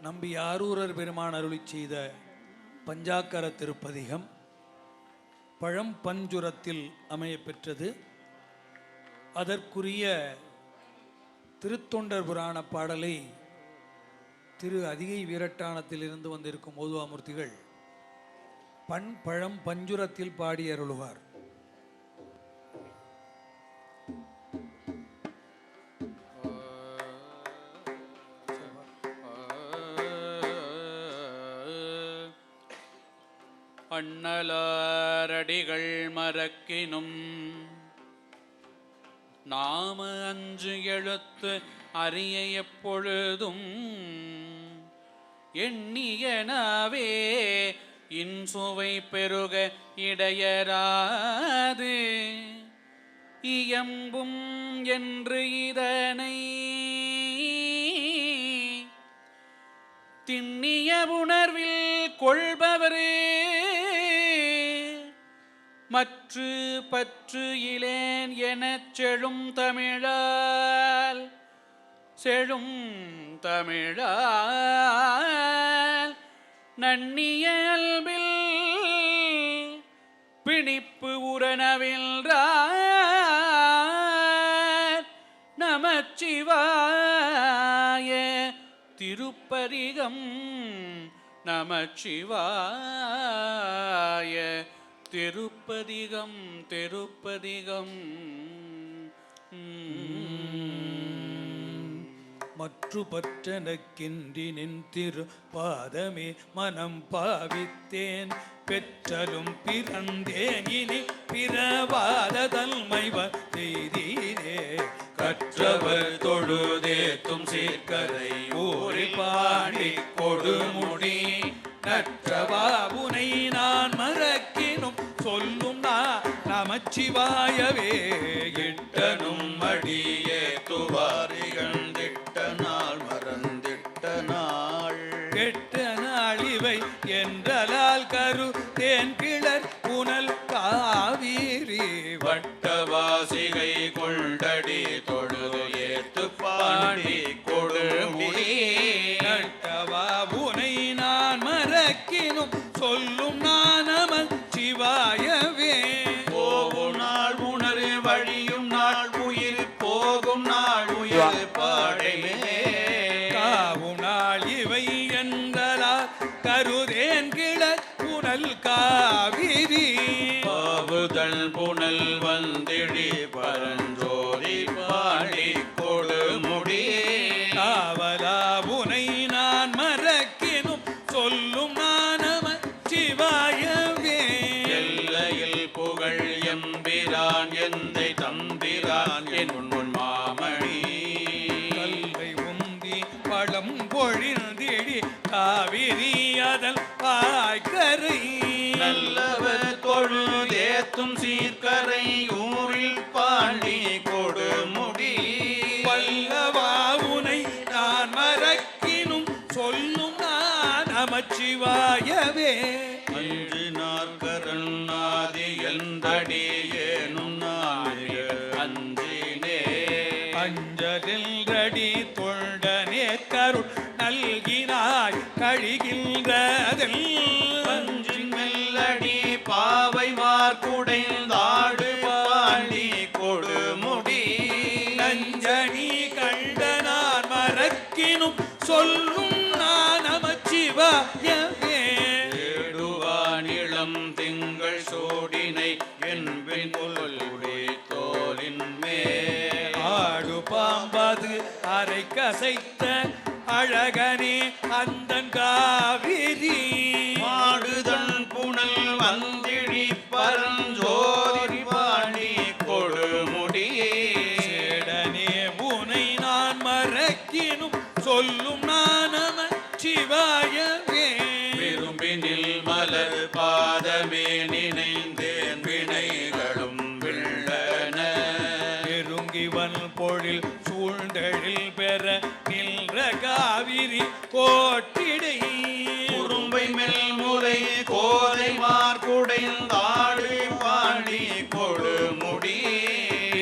நம்பி ஆரூரர் பெருமான் அருளி செய்த பஞ்சாக்கர திருப்பதிகம் பழம் பஞ்சுரத்தில் அமைய பெற்றது. அதற்குரிய திருத்தொண்டர் புராண பாடலை திரு அதிகை வீரட்டானத்திலிருந்து வந்திருக்கும் ஓதுவாமூர்த்திகள் பண் பழம் பஞ்சுரத்தில் பாடி அருளுவார் அண்ணலாரடிகள் மறக்கினும். நாம அஞ்சு எழுத்து அறிய எப்பொழுதும். எண்ணியனவே இன்சுவை பெருக இடையராது. இயம்பும் என்று இதனை திண்ணிய உணர்வில் கொள்பவரே மற்று பற்று இலேன் எனச் செழும் தமிழால் செழும் தமிழால் நன்னியல்பில் பிணிப்பு உரணவில்றார் நமச்சிவாய திருப்பரிகம் நமச்சிவாய திருப்பதிகம் திருப்பதிகம். மற்று பற்றனக்கின்றி திரு பாதமே மனம் பாவித்தேன். பெற்றலும் பிறந்தேன். இனி பிறவாத தன்மைவ செய்தீரே. கற்றவர் தொழுதேத்தும் சீர்கரை ஊறி பாடி வட்டவாசிகை கொண்டடி தொழுது ஏத்து பாடி கொடுமுடி. நட்டவாவுனை நான் மறக்கினும் சொல்லும் நானமன் சிவாயவே. போகும் நாள் உணரு வழியும் நாள் உயிர் போகும் நாள் உயிர் பாடலே காவு நாள் இவை என்றலால் கருதேன் கிளர் புனல் காவிரி. பாவுதல் புனல் வந்திடி பரஞ்சோதி பாடி கொடுமுடி காவலாவுனை நான் மறக்கினும் சொல்லும் நானமன் சிவாயவே. எல்லையில் புகழ் எம்பிரான் எந்தை தம்பிரான் என் உன் மாமணி. கல்வை உந்தி பழம் பொழிந்திடி காவிரி அதல் பாய்க்க நமச்சிவாயவே அஞ்சு எந்தடி ஏனும் நாய அஞ்சினே அஞ்சலில்ரடி தொண்டனே கருள் நல்கினாய் கழிகின்றதில். பஞ்சின் மெல்லடி பாவை மார்க்குடைந்தாடு. சோடினை என்பின் உள்குடி தோலின் மேல். ஆடு பாம்பது அரை கசைத்த அழகனே அந்தன் காவிரி கோட்டிடை குறும்பை மெல்முலை கோதை மார்குடைந்தாடு பாடி கொழுமுடி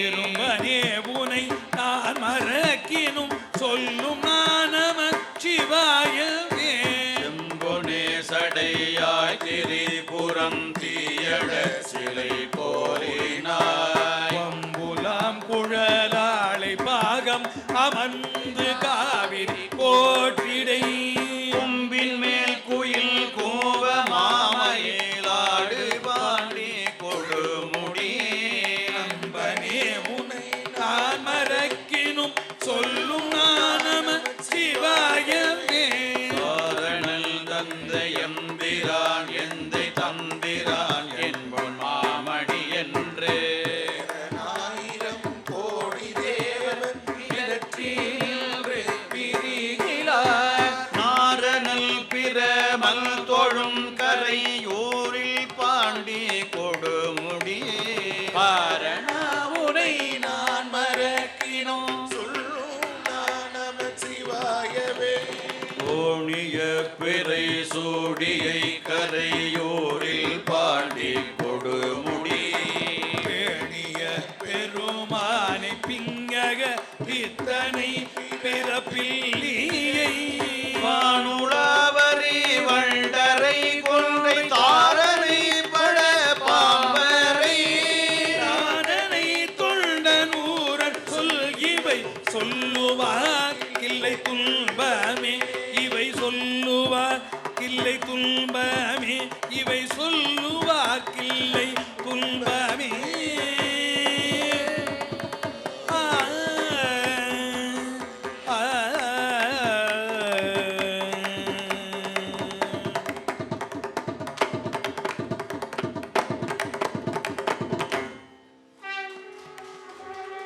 இருமனே புனை நான் மறக்கினும் சொல்லும் நானம சிவாயவே செம்பொனே சடையாய் திரிபுரம் தீயட சிலை கோரினாய் பம்புலாம் குழலாளை பாகம் அமர்ந்து காவிரி போற்றிடை கரையோரில் பா